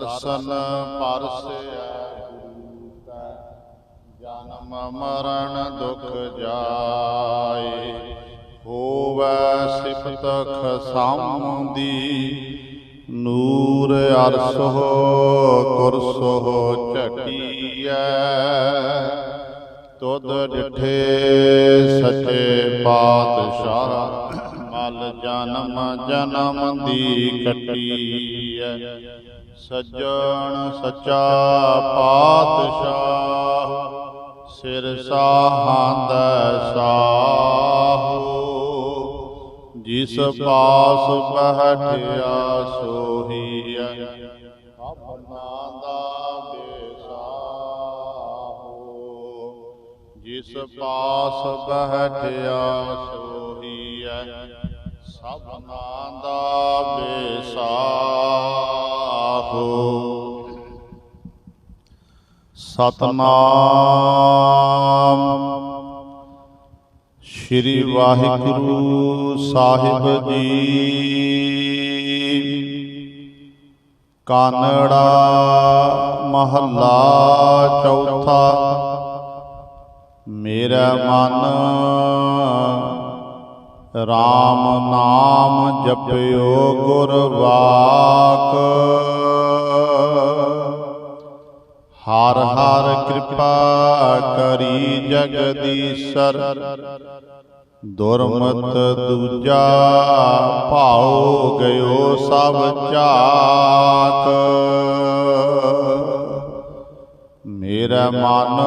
ਦਰਸ਼ਨ ਪਰਸਿਆ ਗੁਰੂ ਕੈ ਜਨਮ ਮਰਨ ਦੁਖ ਜਾਏ, ਹੋਵੈ ਸਿਫਤ ਖਸਮ ਦੀ ਨੂਰ ਅਰਸੋ ਕੁਰਸੋ ਝਟੀਐ। ਤੁਧ ਡਿਠੇ ਸੱਚੇ ਪਾਤਸ਼ਾਹ, ਮਲ ਜਨਮ ਜਨਮ ਦੀ ਕੱਟੀਐ ਸੱਜਣ ਸੱਚਾ ਪਾਤਸ਼ਾਹ, ਸਿਰ ਸਾਹਾਂਦਾ ਸਾਹੋ। ਜਿਸ ਪਾਸ ਬਹਿਠਿਆ ਸੋਹੀਐ ਆਪਣਾ ਦਾ ਬੇਸਾਹੋ। ਜਿਸ ਪਾਸ ਬਹਿਠਿਆ ਸੋਹੀ ਸਭਨਾ ਦਾ ਬੇਸਾਹੋ। ਸਤਨਾਮ ਸ਼੍ਰੀ ਵਾਹਿਗੁਰੂ ਸਾਹਿਬ ਜੀ। ਕਾਨੜਾ ਮਹੱਲਾ ਚੌਥਾ। ਮੇਰਾ ਮਨ RAM ਨਾਮ ਜਪਿਓ ਗੁਰ ਵਾਕ ਹਰ ਹਰ ਕਿਰਪਾ ਕਰੀ ਜਗਦੀਸ਼ਰ। ਦੁਰਮਤ ਦੂਜਾ ਭਾਉ ਗਇਓ ਸਭ ਚਾਕ ਮੇਰਾ ਮਨ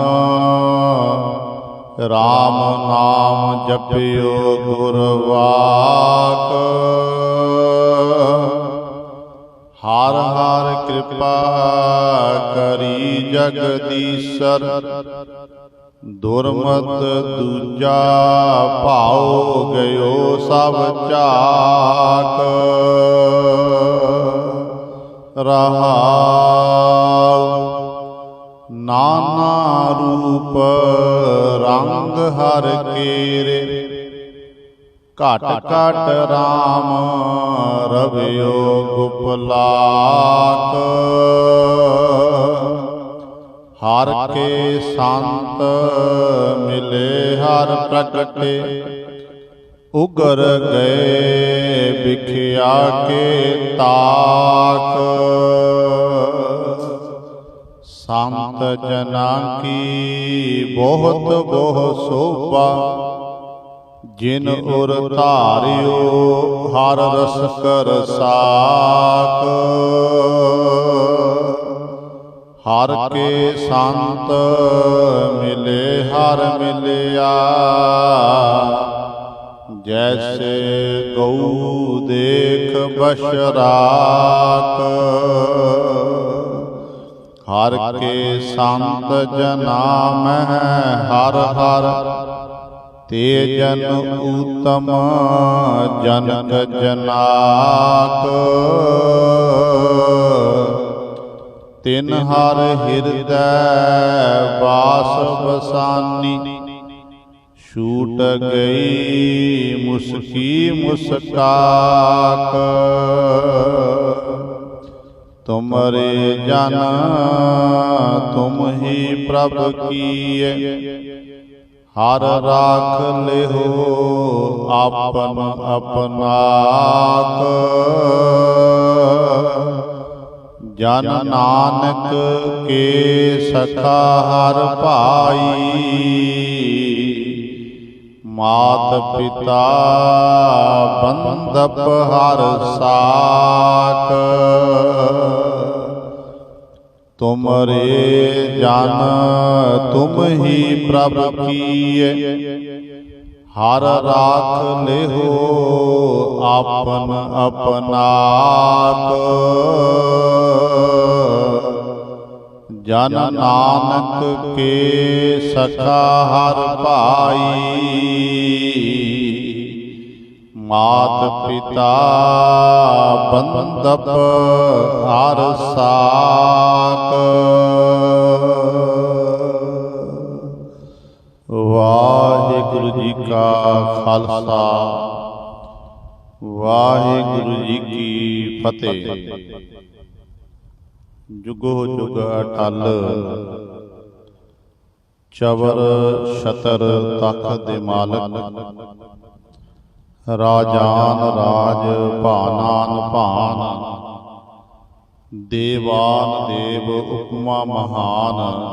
RAM ਨਾਮ ਜਪਿਓ ਗੁਰ ਵਾਕ ਹਰ ਹਰ ਕਿਰਪਾ ਕਰੀ ਜਗਦੀਸ਼ਰ ਦੁਰਮਤ ਦੂਜਾ ਭਾਉ ਗਇਓ ਸਭ ਚਾਕ। ਰਹਾਉ ਨਾਨਾ ਰੂਪ ਰੰਗ ਹਰ ਕੇਰੇ। ਘਟ ਘਟ RAM ਰਵਿਓ ਗੁਪਲਾਕ। ਹਰ ਕੇ ਸੰਤ ਮਿਲੇ ਹਰ ਪ੍ਰਗਟੇ। ਉਗਰ ਗਏ ਵਿਖਿਆ ਕੇ ਤਾਕ। ਸੰਤ ਜਨਾਂ ਕੀ ਬਹੁਤ ਬਹੁ ਸੋਭਾ। ਜਿਨ ਉਰ ਧਾਰਿਓ ਹਰ ਰਸ ਕਰ ਸਾਕ। ਹਰ ਕੇ ਸੰਤ ਮਿਲੇ, ਹਰ ਮਿਲਿਆ। ਜੈਸੇ ਗਊ ਦੇਖ ਬਸ਼ਰਾਕ ਹਰ ਕੇ ਸੰਤ ਜਨਾ ਮਹਿ ਹਰ ਹਰ ਤੇ ਜਨ ਉਤਮ ਜਨਕ ਜਨਾਕ ਤਿਨ ਹਰ ਹਿਰਦੈ ਵਾਸ ਬਸਾਨੀ ਛੂਟ ਗਈ ਮੁਸਕੀ ਮੁਸਕਾਕ। ਤੁਮਰੇ ਜਨ ਤੁਮ ਹੀ ਪ੍ਰਭ ਕੀਏ। ਹਰ ਰਾਖ ਲਿਹੋ ਆਪਨ ਆਪਨਾਕ ਜਨ ਨਾਨਕ ਕੇ ਸਖਾ ਹਰ ਭਾਈ। ਮਾਤ ਪਿਤਾ ਬੰਦਪ ਹਰ ਸਾਕ ਤੁਮਰੇ ਜਨ ਤੁਮ ਹੀ ਪ੍ਰਭ ਕੀਏ। ਹਰ ਰਾਖ ਲਿਹੋ ਆਪਨ ਆਪਨਾਕ ਜਨ ਨਾਨਕ ਕੇ ਸਖਾ ਹਰ ਭਾਈ। ਮਾਤ ਪਿਤਾ ਬੰਦਪ ਹਰ ਸਾਕ ਵਾਹਿਗੁਰੂ ਜੀ ਕਾ ਖਾਲਸਾ। ਵਾਹਿਗੁਰੂ ਜੀ ਕੀ ਫਤਿਹ। ਜੁਗੋ ਜੁਗ ਅਟਲ। ਚਵਰ ਸ਼ਤਰ ਤਖ ਦੇ ਮਾਲਕ। ਰਾਜਾਨ ਰਾਜ ਭਾਨਾਨ ਭਾਨ। ਦੇਵਾਨ ਦੇਵ ਉਪਮਾ ਮਹਾਨ।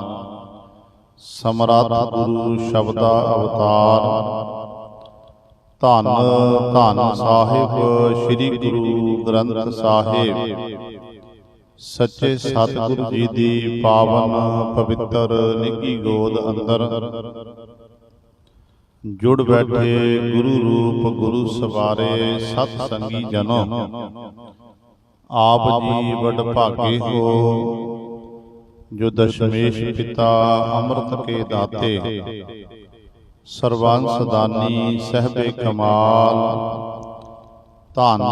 ਸਮਰੱਥ ਗੁਰੂ ਸ਼ਬਦਾ ਅਵਤਾਰ। ਧੰਨ ਧੰਨ ਸਾਹਿਬ, ਸ੍ਰੀ ਗੁਰੂ ਗ੍ਰੰਥ ਸਾਹਿਬ। ਸੱਚੇ ਸਤਿਗੁਰੂ ਜੀ ਦੀ ਪਾਵਨ ਪਵਿੱਤਰ ਨਿੱਗੀ ਗੋਦ ਅੰਦਰ। ਜੁੜ ਬੈਠੇ ਗੁਰੂ ਰੂਪ ਗੁਰੂ ਸਵਾਰੇ ਸਤ ਸੰਗੀ ਜਨੋ। ਆਪ ਜੀ ਵੱਡ ਭਾਗੇ ਹੋ। ਜੋ ਦਸ਼ਮੇਸ਼ ਪਿਤਾ ਅੰਮ੍ਰਿਤ ਕੇ ਦਾਤੇ। ਸਰਵੰਸ ਦਾਨੀ ਸਹਿਬੇ ਕਮਾਲ। ਧੰਨ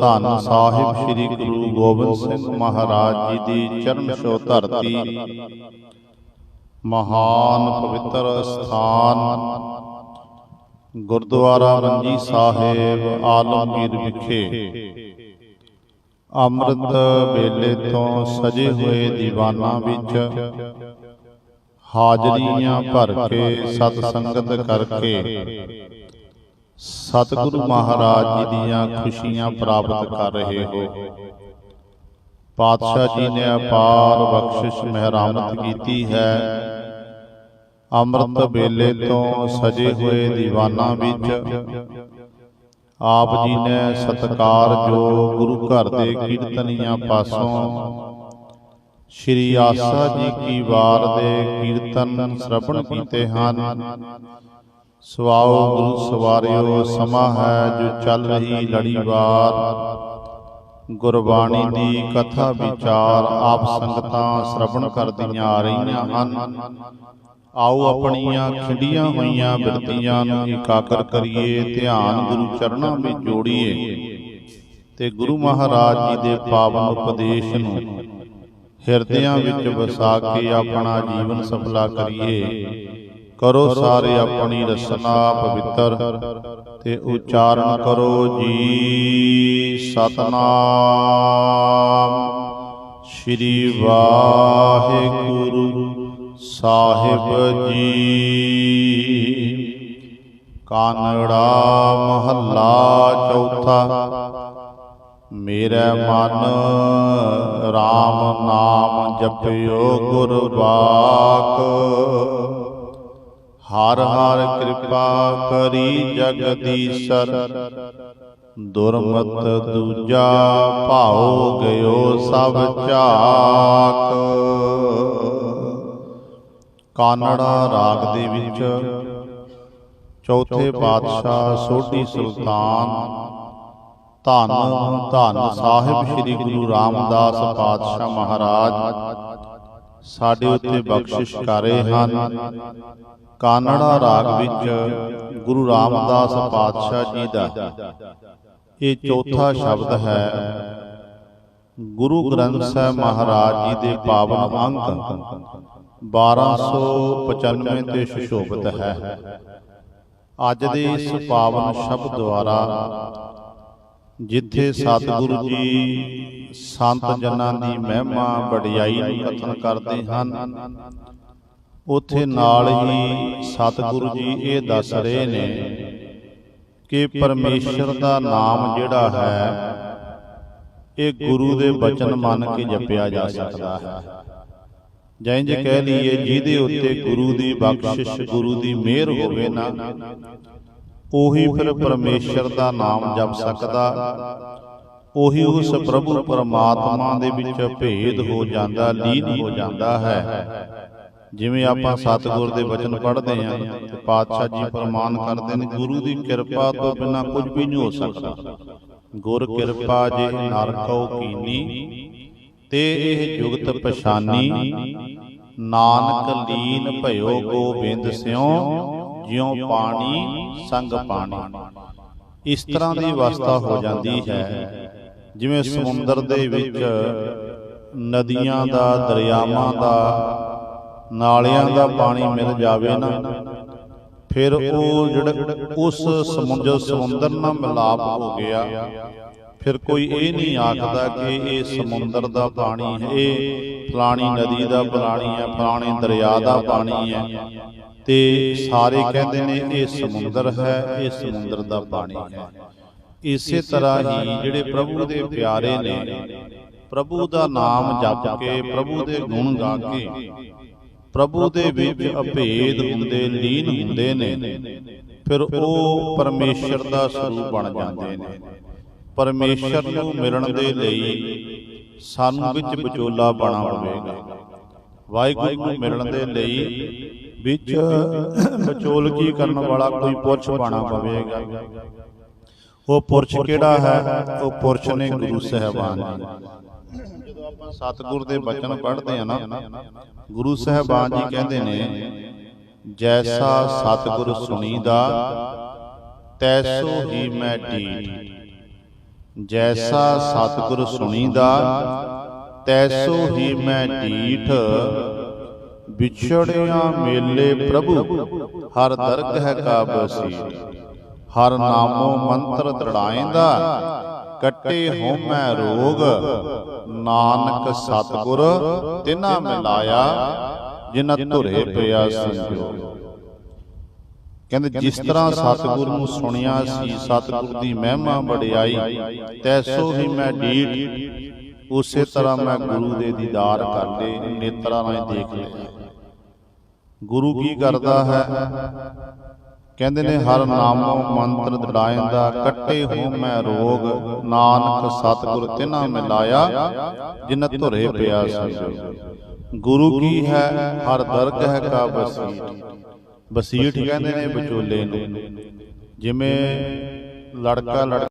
ਧੰਨ ਸਾਹਿਬ ਸ੍ਰੀ ਗੁਰੂ ਗੋਬਿੰਦ ਸਿੰਘ ਮਹਾਰਾਜ ਜੀ ਦੀ ਚਰਨ ਛੋਹ ਧਰਤੀ। ਮਹਾਨ ਪਵਿੱਤਰ ਸਥਾਨ ਗੁਰਦੁਆਰਾ ਮੰਜੀ ਸਾਹਿਬ ਆਲਮਗੀਰ ਵਿਖੇ। ਅੰਮ੍ਰਿਤ ਵੇਲੇ ਤੋਂ ਸਜੇ ਹੋਏ ਦੀਵਾਨਾਂ ਵਿੱਚ ਹਾਜ਼ਰੀਆਂ ਭਰ ਕੇ ਸਤ ਸੰਗਤ ਕਰਕੇ ਸਤਿਗੁਰੂ ਮਹਾਰਾਜ ਜੀ ਦੀਆਂ ਖੁਸ਼ੀਆਂ ਪ੍ਰਾਪਤ ਕਰ ਰਹੇ ਹੋ। ਪਾਤਸ਼ਾਹ ਜੀ ਨੇ ਅਪਾਰ ਬਖਸ਼ਿਸ਼ ਮਹਿਰਾਮਤ ਕੀਤੀ ਹੈ। ਅੰਮ੍ਰਿਤ ਵੇਲੇ ਤੋਂ ਸਜੇ ਹੋਏ ਦੀਵਾਨਾਂ ਵਿੱਚ ਆਪ ਜੀ ਨੇ ਸਤਕਾਰ ਜੋ ਗੁਰੂ ਘਰ ਦੇ ਕੀਰਤਨੀਆਂ ਪਾਸੋਂ ਸ਼੍ਰੀ ਆਸਾ ਜੀ ਕੀ ਵਾਰ ਦੇ ਕੀਰਤਨ ਸ਼ਰਵਣ ਕੀਤੇ ਹਨ। ਸਵਾਓ ਗੁਰੂ ਸਵਾਰਿਓ, ਸਮਾਂ ਹੈ ਜੋ ਚੱਲ ਰਹੀ ਲੜੀਵਾਰ ਗੁਰਬਾਣੀ ਦੀ ਕਥਾ ਵਿਚਾਰ ਆਪ ਸੰਗਤਾਂ ਸ਼ਰਵਣ ਕਰਦੀਆਂ ਆ ਰਹੀਆਂ ਹਨ। ਆਓ ਆਪਣੀਆਂ ਖਿੰਡੀਆਂ ਹੋਈਆਂ ਬਿਰਤੀਆਂ ਨੂੰ ਇਕਾਗਰ ਕਰੀਏ, ਧਿਆਨ ਗੁਰੂ ਚਰਨਾਂ ਵਿੱਚ ਜੋੜੀਏ। ਤੇ ਗੁਰੂ ਮਹਾਰਾਜ ਜੀ ਦੇ ਪਾਵਨ ਉਪਦੇਸ਼ ਨੂੰ ਹਿਰਦਿਆਂ ਵਿੱਚ ਵਸਾ ਕੇ ਆਪਣਾ ਜੀਵਨ ਸਫਲਾ ਕਰੀਏ। ਕਰੋ ਸਾਰੇ ਆਪਣੀ ਰਸਨਾ ਪਵਿੱਤਰ ਤੇ ਉਚਾਰਨ ਕਰੋ ਜੀ ਸਤਨਾਮ। ਸ੍ਰੀ ਵਾਹਿਗੁਰੂ ਸਾਹਿਬ ਜੀ। ਕਾਨੜਾ ਮਹੱਲਾ ਚੌਥਾ। ਮੇਰੇ ਮਨ RAM ਨਾਮ ਜਪਿਓ ਗੁਰਬਾਕ। ਹਰ ਹਰ ਕਿਰਪਾ ਕਰੀ ਜਗਦੀਸ਼ਰ। ਦੁਰਮਤ ਦੂਜਾ ਭਾਉ ਗਇਓ ਸਭ ਝਾਕ ਕਾਨੜਾ ਰਾਗ ਦੇ ਵਿੱਚ ਚੌਥੇ ਪਾਤਸ਼ਾਹ ਸੋਢੀ ਸੁਲਤਾਨ ਧੰਨ ਧੰਨ ਸਾਹਿਬ ਸ੍ਰੀ ਗੁਰੂ ਰਾਮਦਾਸ ਪਾਤਸ਼ਾਹ ਮਹਾਰਾਜ ਸਾਡੇ ਉੱਤੇ ਬਖਸ਼ਿਸ਼ ਕਰ ਰਹੇ ਹਨ। ਕਾਨੜਾ ਰਾਗ ਵਿੱਚ ਗੁਰੂ ਰਾਮਦਾਸ ਪਾਤਸ਼ਾਹ ਜੀ ਦਾ। ਇਹ ਚੌਥਾ ਸ਼ਬਦ ਹੈ। ਗੁਰੂ ਗ੍ਰੰਥ ਸਾਹਿਬ ਮਹਾਰਾਜ ਜੀ ਦੇ ਪਾਵਨ ਅੰਕ 1295 ਤੇ ਸੁਸ਼ੋਭਿਤ ਹੈ। ਅੱਜ ਦੇ ਇਸ ਪਾਵਨ ਸ਼ਬਦ ਦੁਆਰਾ ਜਿੱਥੇ ਸਤਿਗੁਰੂ ਜੀ ਸੰਤ ਜਨਾਂ ਦੀ ਮਹਿਮਾ ਵਡਿਆਈ ਨੂੰ ਕਥਨ ਕਰਦੇ ਹਨ। ਉਥੇ ਨਾਲ ਹੀ ਸਤਿਗੁਰੂ ਜੀ ਇਹ ਦੱਸ ਰਹੇ ਨੇ ਕਿ ਪਰਮੇਸ਼ਰ ਦਾ ਨਾਮ ਜਿਹੜਾ ਹੈ ਇਹ ਗੁਰੂ ਦੇ ਬਚਨ ਮੰਨ ਕੇ ਜਪਿਆ ਜਾ ਸਕਦਾ ਹੈ। ਜਾਂ ਇੰਜ ਕਹਿ ਲਈਏ ਜਿਹਦੇ ਉੱਤੇ ਗੁਰੂ ਦੀ ਬਖਸ਼ਿਸ਼ ਗੁਰੂ ਦੀ ਮਿਹਰ ਹੋਵੇ ਨਾ। ਉਹੀ ਫਿਰ ਪਰਮੇਸ਼ਰ ਦਾ ਨਾਮ ਜਪ ਸਕਦਾ। ਉਹੀ ਉਸ ਪ੍ਰਭੂ ਪਰਮਾਤਮਾ ਦੇ ਵਿੱਚ ਭੇਦ ਹੋ ਜਾਂਦਾ ਲੀਨ ਹੋ ਜਾਂਦਾ ਹੈ। ਜਿਵੇਂ ਆਪਾਂ ਸਤਿਗੁਰ ਦੇ ਵਚਨ ਪੜ੍ਹਦੇ ਆਂ ਤੇ ਪਾਤਸ਼ਾਹ ਜੀ ਫਰਮਾਨ ਕਰਦੇ ਨੇ ਗੁਰੂ ਦੀ ਕਿਰਪਾ ਤੋਂ ਬਿਨਾ ਕੁਝ ਵੀ ਨਹੀਂ ਹੋ ਸਕਦਾ। ਗੁਰ ਕਿਰਪਾ ਜੇ ਨਰ ਕਉ ਕੀਨੀ ਤੇ ਇਹ ਜੁਗਤ ਪਛਾਨੀ। ਨਾਨਕ ਲੀਨ ਭਇਓ ਗੋਬਿੰਦ ਸਿਉ। ਜਿਉ ਪਾਣੀ ਸੰਗ ਪਾਣੀ। ਇਸ ਤਰ੍ਹਾਂ ਦੀ ਅਵਸਥਾ ਹੋ ਜਾਂਦੀ ਹੈ। ਜਿਵੇਂ ਸਮੁੰਦਰ ਦੇ ਵਿੱਚ ਨਦੀਆਂ ਦਾ ਦਰਿਆਵਾਂ ਦਾ ਨਾਲਿਆਂ ਦਾ ਪਾਣੀ ਮਿਲ ਜਾਵੇ ਨਾ। ਫਿਰ ਉਹ ਜਿਹੜਾ ਉਸ ਸਮੁੰਦਰ ਸਮੁੰਦਰ ਨਾਲ ਮਿਲਾਪ ਹੋ ਗਿਆ। ਫਿਰ ਕੋਈ ਇਹ ਨਹੀਂ ਆਖਦਾ ਕਿ ਇਹ ਸਮੁੰਦਰ ਦਾ ਪਾਣੀ ਹੈ। ਇਹ ਫਲਾਣੀ ਨਦੀ ਦਾ ਪਾਣੀ ਹੈ ਫਲਾਣੇ ਦਰਿਆ ਦਾ ਪਾਣੀ ਹੈ। ਤੇ ਸਾਰੇ ਕਹਿੰਦੇ ਨੇ ਇਹ ਸਮੁੰਦਰ ਹੈ ਇਹ ਸਮੁੰਦਰ ਦਾ ਪਾਣੀ ਹੈ। ਇਸੇ ਤਰ੍ਹਾਂ ਹੀ ਜਿਹੜੇ ਪ੍ਰਭੂ ਦੇ ਪਿਆਰੇ ਨੇ ਪ੍ਰਭੂ ਦਾ ਨਾਮ ਜਪ ਕੇ ਪ੍ਰਭੂ ਦੇ ਗੁਣ ਗਾ ਕੇ ਪ੍ਰਭੂ ਦੇ ਵਿੱਚ ਅਭੇਦ ਹੁੰਦੇ ਲੀਨ ਹੁੰਦੇ ਨੇ। ਫਿਰ ਉਹ ਪਰਮੇਸ਼ਰ ਦਾ ਸਰੂਪ ਬਣ ਜਾਂਦੇ ਨੇ। ਪਰਮੇਸ਼ਰ ਨੂੰ ਮਿਲਣ ਦੇ ਲਈ ਸਾਨੂੰ ਵਿੱਚ ਵਿਚੋਲਾ ਬਣਾ ਪਵੇਗਾ ਵਾਹਿਗੁਰੂ ਨੂੰ ਮਿਲਣ ਦੇ ਲਈ ਵਿੱਚ ਵਿਚੋਲਗੀ ਕਰਨ ਵਾਲਾ ਕੋਈ ਪੁਰਸ਼ ਬਣਾ ਪਵੇਗਾ? ਉਹ ਪੁਰਸ਼ ਕਿਹੜਾ ਹੈ? ਉਹ ਪੁਰਸ਼ ਨੇ ਗੁਰੂ ਸਾਹਿਬਾਨ ਜੀ ਜਦੋਂ ਆਪਾਂ ਸਤਿਗੁਰ ਦੇ ਬਚਨ ਪੜ੍ਹਦੇ ਆ ਨਾ ਗੁਰੂ ਸਾਹਿਬਾਨ ਜੀ ਕਹਿੰਦੇ ਨੇ ਜੈਸਾ ਸਤਿਗੁਰ ਸੁਣੀਦਾ ਤੈਸੋ ਹੀ ਮੈਂ ਢੀਠ। ਜੈਸਾ ਸਤਿਗੁਰ ਸੁਣੀਦਾ ਤੈਸੋ ਹੀ ਮੈਂ ਢੀਠ। ਵਿਛੜਿਆ ਮੇਲੇ ਪ੍ਰਭੂ, ਹਰ ਦਰਗਹ ਕਾ ਬਸੀਠ ਹਰ ਨਾਮੋ ਮੰਤਰ ਦੜਾਇਂਦਾ, ਕੱਟੇ ਹੋਮੈ ਰੋਗ। ਨਾਨਕ ਸਤਿਗੁਰ, ਤਿਨਾ ਮਿਲਾਇਆ ਜਿਨ ਧੁਰੇ ਪਿਆ ਸੰਜੋਗ ਕਹਿੰਦੇ, ਜਿਸ ਤਰ੍ਹਾਂ ਸਤਿਗੁਰ ਨੂੰ ਸੁਣਿਆ ਸੀ, ਸਤਿਗੁਰ ਦੀ ਮਹਿਮਾ ਵਡਿਆਈ, ਤੈਸੋ ਹੀ ਮੈਂ ਢੀਠ ਉਸੇ ਤਰ੍ਹਾਂ ਮੈਂ ਗੁਰੂ ਦੇ ਦੀਦਾਰ ਕਰਦੇ ਨੇਤਰਾਂ ਨਾਲ ਦੇਖ ਲਿਆ। ਗੁਰੂ ਕੀ ਕਰਦਾ ਹੈ? ਕਹਿੰਦੇ ਨੇ ਹਰ ਨਾਮੋ ਮੰਤਰ ਦੜਾਇਂਦਾ ਕੱਟੇ ਹੋ ਮੈਂ ਰੋਗ। ਨਾਨਕ ਸਤਿਗੁਰ ਤਿਨਾ ਮਿਲਾਇਆ ਜਿਨ ਧੁਰੇ ਪਿਆ ਸੰਜੋਗ ਗੁਰੂ ਕੀ ਹੈ? ਹਰ ਦਰਗਹ ਕਾ ਬਸੀਠ ਬਸੀਠ ਕਹਿੰਦੇ ਨੇ ਵਿਚੋਲੇ ਨੂੰ। ਜਿਵੇਂ ਲੜਕਾ ਲੜਕੀ